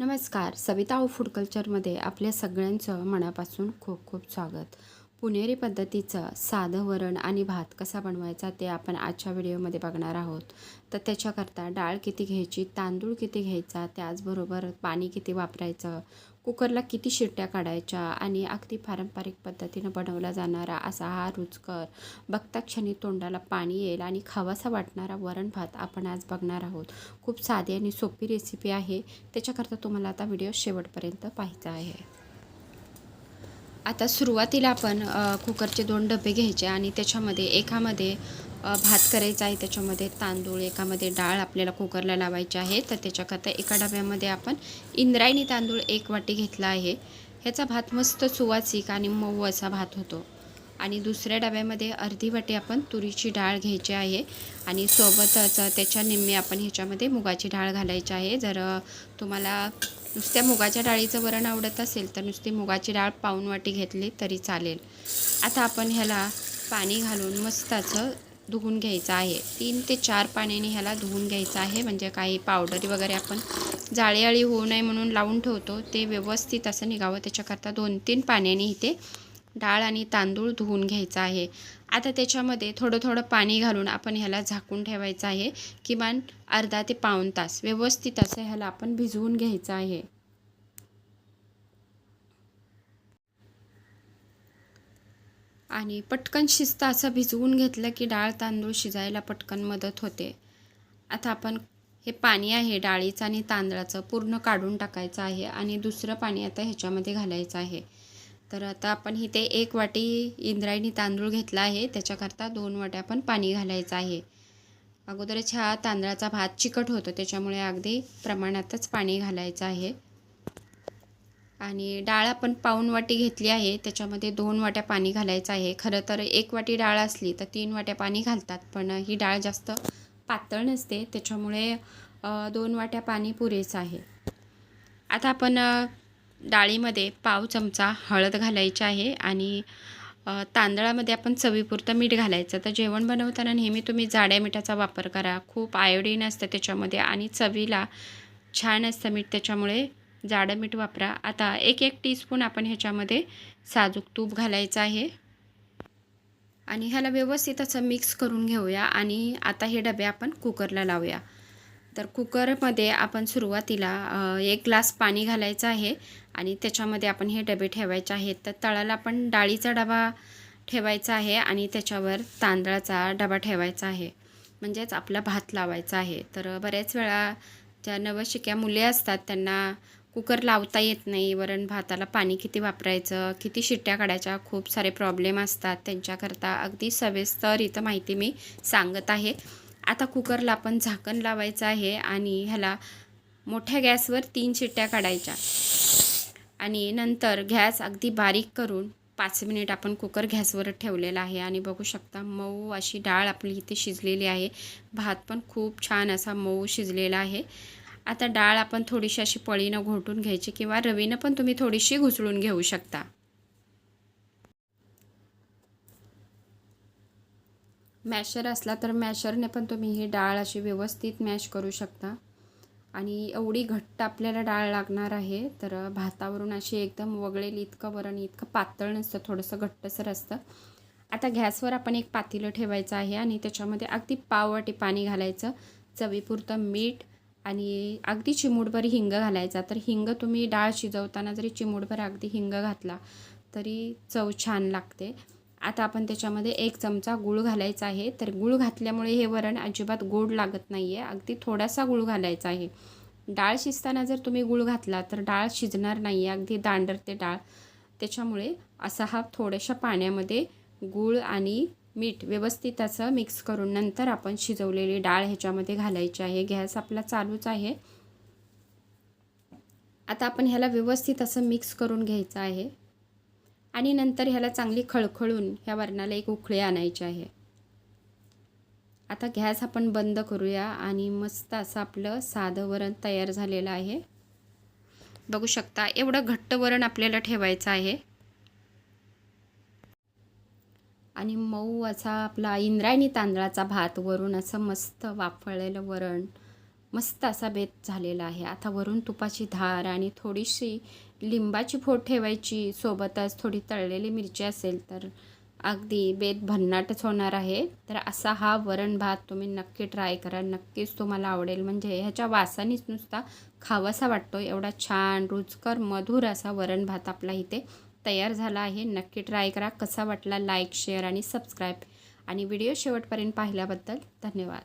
नमस्कार. सविता ओ फूड कल्चरमध्ये आपल्या सगळ्यांचं मनापासून खूप खूप स्वागत. पुणेरी पद्धतीचं साधं वरण आणि भात कसा बनवायचा ते आपण आजच्या व्हिडिओमध्ये बघणार आहोत. तर त्याच्याकरता डाळ किती घ्यायची तांदूळ किती घ्यायचा त्याचबरोबर पाणी किती वापरायचं कुकरला किती शिट्ट्या काढायच्या आणि अगदी पारंपरिक पद्धतीनं बनवला जाणारा असा हा रुचकर बघता क्षणी तोंडाला पाणी येईल आणि खावासा वाटणारा वरण भात आपण आज बघणार आहोत. खूप साधी आणि सोपी रेसिपी आहे. त्याच्याकरता तुम्हाला आता व्हिडिओ शेवटपर्यंत पाहायचा आहे. आता सुरुवातीला आपण कुकरचे दोन डबे घ्यायचे आणि त्याच्यामध्ये एकामध्ये भात करायचा आहे त्याच्यामध्ये तांदूळ एकामध्ये डाळ आपल्याला कुकरला लावायची आहे. तर त्याच्याकरता एका डब्यामध्ये आपण इंद्रायणी तांदूळ एक वाटी घेतला आहे. ह्याचा भात मस्त सुवासिक आणि मऊ असा भात होतो. आणि दुसऱ्या डब्यामध्ये अर्धी वाटी आपण तुरीची डाळ घ्यायची आहे. आणि सोबतच त्याच्या निम्मे आपण ह्याच्यामध्ये मुगाची डाळ घालायची आहे. जर तुम्हाला नुसत्या मुगाच्या डाळीचं वरण आवडत असेल तर नुसती मुगाची डाळ पाऊण वाटी घेतली तरी चालेल. आता आपण ह्याला पाणी घालून मस्त असं धुवून घ्यायचं आहे. तीन ते चार पाण्याने ह्याला धुवून घ्यायचं आहे. म्हणजे काही पावडरी वगैरे आपण जाळेआळी होऊ नये म्हणून लावून ठेवतो. ते व्यवस्थित असं निघावं. त्याच्याकरता दोन तीन पाण्याने इथे डाळ आणि तांदूळ धुवून घ्यायचं आहे. आता त्याच्यामध्ये थोडं थोडं पाणी घालून आपण ह्याला झाकून ठेवायचं आहे. किमान अर्धा ते पाऊण तास. व्यवस्थित असं ह्याला आपण भिजवून घ्यायचं आहे. आणि पटकन शिजतं असं भिजवून घेतलं की डाळ तांदूळ शिजायला पटकन मदत होते. आता आपण हे पाणी आहे डाळीचं आणि तांदळाचं पूर्ण काढून टाकायचं आहे आणि दुसरं पाणी आता ह्याच्यामध्ये घालायचं आहे. तर आता आपण इथे एक वाटी इंद्रायणी तांदूळ घेतला आहे त्याच्याकरता दोन वाट्या आपण पाणी घालायचं आहे. अगोदरच ह्या तांदळाचा भात चिकट होतो त्याच्यामुळे अगदी प्रमाणातच पाणी घालायचं आहे. आणि डाळ आपण पाऊण वाटी घेतली आहे. त्याच्यामध्ये दोन वाट्या पाणी घालायचं आहे. खरं तर एक वाटी डाळ असली तर तीन वाट्या पाणी घालतात पण ही डाळ जास्त पातळ नसते. त्याच्यामुळे दोन वाट्या पाणी पुरेचं आहे. आता आपण डाळीमध्ये पाव चमचा हळद घालायची आहे आणि तांदळामध्ये आपण चवीपुरतं मीठ घालायचं. तर जेवण बनवताना नेहमी तुम्ही जाड्या मिठाचा वापर करा. खूप आयोडीन असतं त्याच्यामध्ये आणि चवीला छान असतं मीठ. त्याच्यामुळे जाडं मीठ वापरा. आता एक एक टीस्पून आपण ह्याच्यामध्ये साजूक तूप घालायचं आहे. आणि ह्याला व्यवस्थित असं मिक्स करून घेऊया आणि आता हे डबे आपण कुकरला लावूया. तर कुकरमध्ये आपण सुरुवातीला एक ग्लास पाणी घालायचं आहे आणि त्याच्यामध्ये आपण हे डबे ठेवायचे आहेत. तर तळाला आपण डाळीचा डबा ठेवायचा आहे आणि त्याच्यावर तांदळाचा डबा ठेवायचा आहे. म्हणजेच आपला भात लावायचा आहे. तर बऱ्याच वेळा ज्या नवशिक्या मुले असतात त्यांना कुकर लावता येत नाही वरण भाताला पाणी किती वापरायचं किती शिट्ट्या काढायच्या खूप सारे प्रॉब्लेम असतात. त्यांच्याकरता अगदी सविस्तर इथं माहिती मी सांगत आहे. आता कुकरला आपण झाकण लावायचं आहे आणि ह्याला मोठ्या गॅसवर तीन शिट्ट्या काढायच्या. आणि नंतर गॅस अगदी बारीक करून पाच मिनिट आपण कुकर गॅसवर ठेवलेला आहे. आणि बघू शकता मऊ अशी डाळ आपली इथे शिजलेली आहे. भात पण खूप छान असा मऊ शिजलेला आहे. आता डाळ आपण थोडीशी अशी पळीनं घोटून घ्यायची किंवा रवीनं पण तुम्ही थोडीशी घुसळून घेऊ शकता. मॅशर असला तर मॅशरने पण तुम्ही ही डाळ अशी व्यवस्थित मॅश करू शकता. आणि एवढी घट्ट आपल्याला डाळ लागणार आहे तर भातावरून अशी एकदम वगळेल इतकं वरण इतकं पातळ नसतं थोडंसं घट्टसर असतं. आता गॅसवर आपण एक पातेलं ठेवायचं आहे आणि त्याच्यामध्ये अगदी पाववाटी पाणी घालायचं. चवीपुरतं मीठ आणि अगदी चिमूटभर हिंग घालायचा. तर हिंग तुम्ही डाळ शिजवताना जरी चिमूटभर अगदी हिंग घातला तरी चव छान लागते. आता आपण त्याच्यामध्ये एक चमचा गूळ घालायचा आहे. तर गूळ घातल्यामुळे हे वरण अजिबात गोड लागत नाही आहे अगदी थोडासा गूळ घालायचा आहे. डाळ शिजताना जर तुम्ही गूळ घातला तर डाळ शिजणार नाही आहे अगदी दांडरते डाळ. त्याच्यामुळे असा हा थोड्याशा पाण्यामध्ये गूळ आणि मीठ व्यवस्थित असं मिक्स करून नंतर आपण शिजवलेली डाळ ह्याच्यामध्ये घालायची आहे. गॅस आपला चालूच आहे. आता आपण ह्याला व्यवस्थित असं मिक्स करून घ्यायचं आहे. आणि नंतर ह्याला चांगली खळखळून ह्या वरणाला एक उखळी आणायची आहे. आता गॅस आपण बंद करूया आणि मस्त असं आपलं साधं वरण तयार झालेलं आहे. बघू शकता एवढं घट्ट वरण आपल्याला ठेवायचं आहे. आणि मऊ असा आपला इंद्रायणी तांदळाचा भात वरून असं मस्त वाफळलेलं वरण मस्त असा बेत झालेला आहे. आता वरून तुपाची धार आणि थोडीशी लिंबाची फोड ठेवायची. सोबतच थोडी तळलेली मिरची असेल तर अगदी बेत भन्नाटच होणार आहे. तर असा हा वरण भात तुम्ही नक्की ट्राय करा. नक्कीच तुम्हाला आवडेल. म्हणजे ह्याच्या वासानीच नुसता खावासा वाटतो. एवढा छान रुचकर मधुर असा वरण भात आपला इथे तयार झाला आहे. नक्की ट्राय करा. कसा वाटला? लाईक शेअर आणि सबस्क्राईब. आणि व्हिडिओ शेवटपर्यंत पाहिल्याबद्दल धन्यवाद.